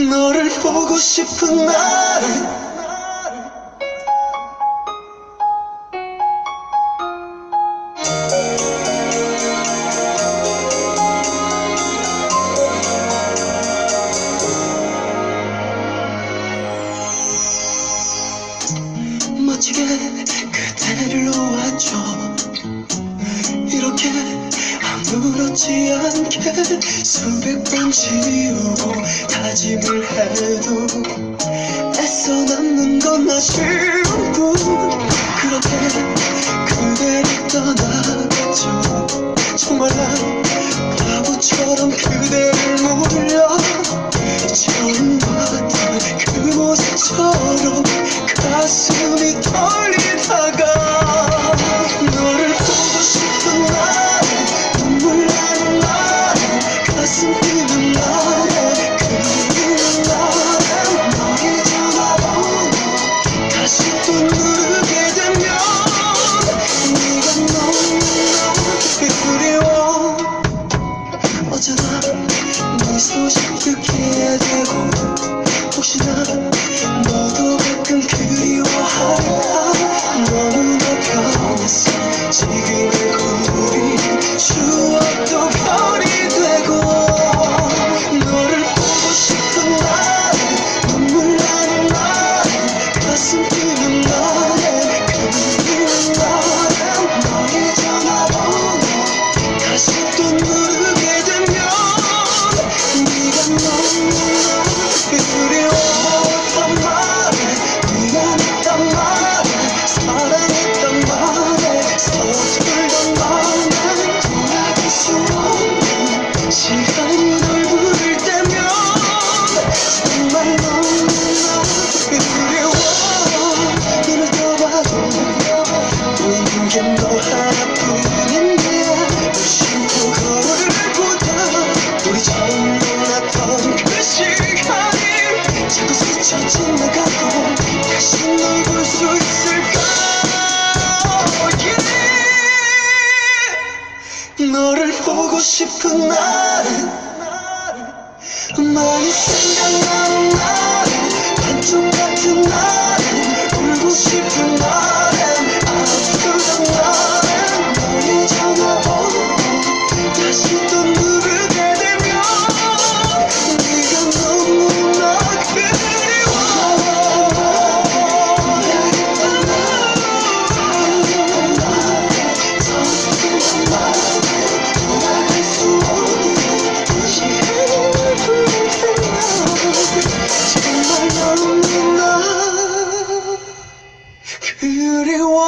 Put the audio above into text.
너를 보고 싶은 날은 멋지게 그대를 놓았죠 이렇게 아무렇지 않게 수백 번 지우고 고집을 해도 애써 남는 건 아쉬운 뿐 그렇게 그대를 떠나죠. 정말 난 바보처럼 그대를 몰라 처음 봤던 그모습처럼 가슴이 떨 너를 보고 싶은 날은 많이 생각나는 날. 그리워.